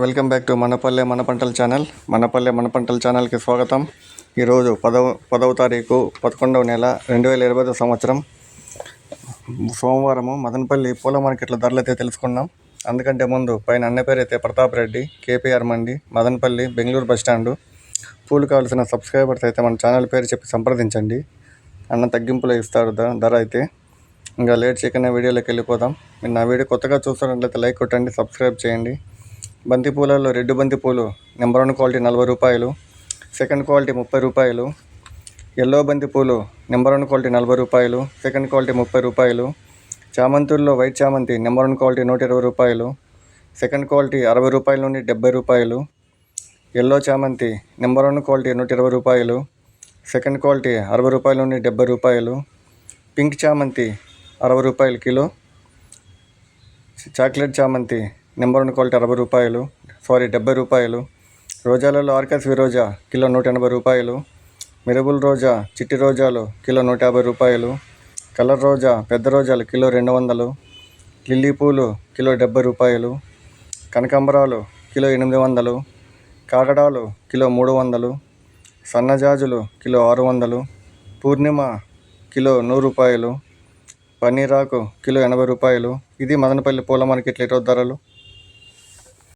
Welcome back to మనపల్లె మన పంటల channel. మనపల్లె మన పంటల ఛానల్కి స్వాగతం. ఈరోజు పదవ పదవ తారీఖు పదకొండవ నెల రెండు వేల ఇరవై ఐదో సంవత్సరం. సోమవారము మదనపల్లి పూల మార్కెట్ల ధరలు అయితే తెలుసుకున్నాం. అందుకంటే ముందు పైన అన్న పేరు అయితే ప్రతాప్ రెడ్డి కేపీఆర్ మండి మదనపల్లి బెంగళూరు బస్ పూలు కావాల్సిన సబ్స్క్రైబర్స్ అయితే మన ఛానల్ పేరు చెప్పి సంప్రదించండి. అన్న తగ్గింపులో ఇస్తారు ధర అయితే. ఇంకా లేట్ చేయకుండా వీడియోలోకి వెళ్ళిపోదాం. మీరు నా వీడియో కొత్తగా చూస్తున్నట్లయితే లైక్ కొట్టండి సబ్స్క్రైబ్ చేయండి. బంతిపూలలో రెడ్ బంతిపూలు నెంబర్ వన్ క్వాలిటీ నలభై రూపాయలు సెకండ్ క్వాలిటీ ముప్పై రూపాయలు ఎల్లో బంతిపూలు నెంబర్ వన్ క్వాలిటీ నలభై రూపాయలు సెకండ్ క్వాలిటీ ముప్పై రూపాయలు చామంతుల్లో వైట్ చామంతి నెంబర్ వన్ క్వాలిటీ నూట ఇరవై రూపాయలు సెకండ్ క్వాలిటీ అరవై రూపాయల నుండి డెబ్బై రూపాయలు ఎల్లో చామంతి నెంబర్ వన్ క్వాలిటీ నూట ఇరవై రూపాయలు సెకండ్ క్వాలిటీ అరవై రూపాయల నుండి డెబ్బై రూపాయలు పింక్ చామంతి అరవై రూపాయలు కిలో చాక్లెట్ చామంతి నెంబర్ వన్ క్వాలిటీ అరవై రూపాయలు సారీ డెబ్బై రూపాయలు. రోజాలలో ఆర్కస్ విరోజా కిలో నూట ఎనభై రూపాయలు. మిరబుల్ రోజా చిట్టి రోజాలు కిలో నూట యాభై రూపాయలు. కలర్ రోజా పెద్ద రోజాలు కిలో రెండు వందలు. లిల్లీ పూలు కిలో డెబ్బై రూపాయలు. కనకాంబరాలు కిలో ఎనిమిది వందలు. కాకడాలు కిలో మూడు వందలు. సన్నజాజులు కిలో ఆరు వందలు. పూర్ణిమ కిలో నూరు రూపాయలు. పన్నీరాకు కిలో ఎనభై రూపాయలు. ఇది మదనపల్లి పూల మార్కెట్లో ఈరోజు ధరలు.